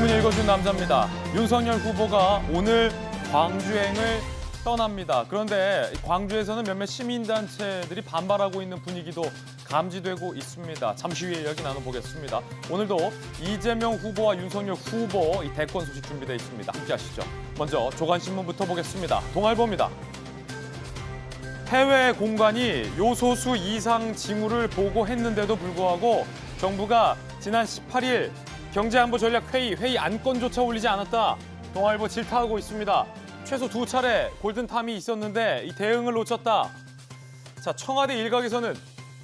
신문 읽어준 남자입니다. 윤석열 후보가 오늘 광주행을 떠납니다. 그런데 광주에서는 몇몇 시민단체들이 반발하고 있는 분위기도 감지되고 있습니다. 잠시 후에 이야기 나눠보겠습니다. 오늘도 이재명 후보와 윤석열 후보 이 대권 소식 준비되어 있습니다. 함께 하시죠. 먼저 조간신문부터 보겠습니다. 동아일보입니다. 해외 공간이 요소수 이상 징후를 보고했는데도 불구하고 정부가 지난 18일 경제안보 전략 회의 회의 안건조차 올리지 않았다. 동아일보 질타하고 있습니다. 최소 두 차례 골든탐이 있었는데 이 대응을 놓쳤다. 자 청와대 일각에서는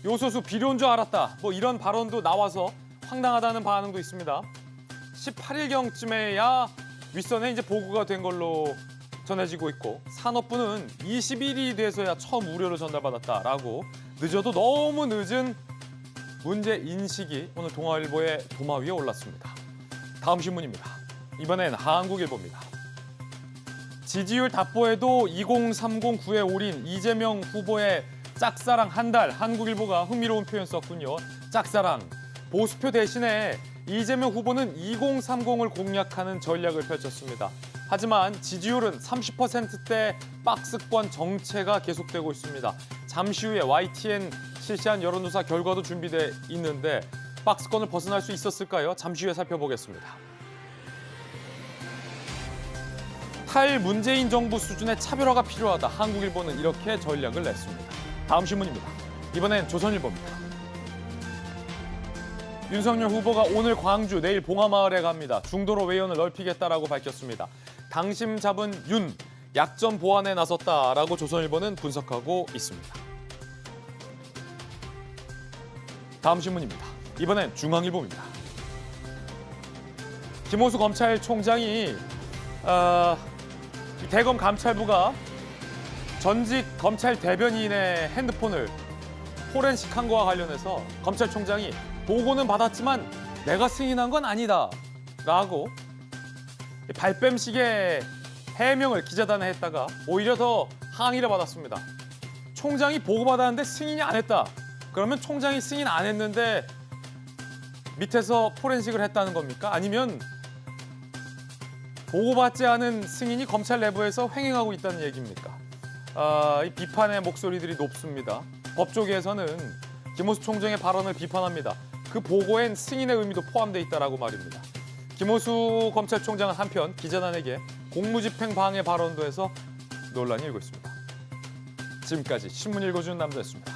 요소수 비료인 줄 알았다. 뭐 이런 발언도 나와서 황당하다는 반응도 있습니다. 18일경쯤에야 윗선에 이제 보고가 된 걸로 전해지고 있고 산업부는 21일이 돼서야 처음 우려를 전달받았다라고 늦어도 너무 늦은 문제 인식이 오늘 동아일보의 도마 위에 올랐습니다. 다음 신문입니다. 이번엔 한국일보입니다. 지지율 답보에도 2030 구에 올인 이재명 후보의 짝사랑 한 달 한국일보가 흥미로운 표현 썼군요. 짝사랑 보수표 대신에 이재명 후보는 2030을 공략하는 전략을 펼쳤습니다. 하지만 지지율은 30%대 박스권 정체가 계속되고 있습니다. 잠시 후에 YTN 실시한 여론조사 결과도 준비돼 있는데 박스권을 벗어날 수 있었을까요? 잠시 후에 살펴보겠습니다. 탈 문재인 정부 수준의 차별화가 필요하다. 한국 일보는 이렇게 전략을 냈습니다. 다음 신문입니다. 이번엔 조선일보입니다. 윤석열 후보가 오늘 광주, 내일 봉하마을에 갑니다. 중도로 외연을 넓히겠다라고 밝혔습니다. 당심 잡은 윤, 약점 보완에 나섰다라고 조선일보는 분석하고 있습니다. 다음 신문입니다. 이번엔 중앙일보입니다. 김호수 검찰총장이 어, 이 대검 감찰부가 전직 검찰 대변인의 핸드폰을 포렌식한 거와 관련해서 검찰총장이 보고는 받았지만 내가 승인한 건 아니다 라고 발뺌식의 해명을 기자단에 했다가 오히려 더 항의를 받았습니다. 총장이 보고받았는데 승인이 안 했다. 그러면 총장이 승인 안 했는데 밑에서 포렌식을 했다는 겁니까? 아니면 보고받지 않은 승인이 검찰 내부에서 횡행하고 있다는 얘기입니까? 아, 이 비판의 목소리들이 높습니다. 법조계에서는 김호수 총장의 발언을 비판합니다. 그 보고엔 승인의 의미도 포함되어 있다라고 말입니다. 김호수 검찰총장은 한편 기자단에게 공무집행 방해 발언도 해서 논란이 일고 있습니다. 지금까지 신문 읽어주는 남자였습니다.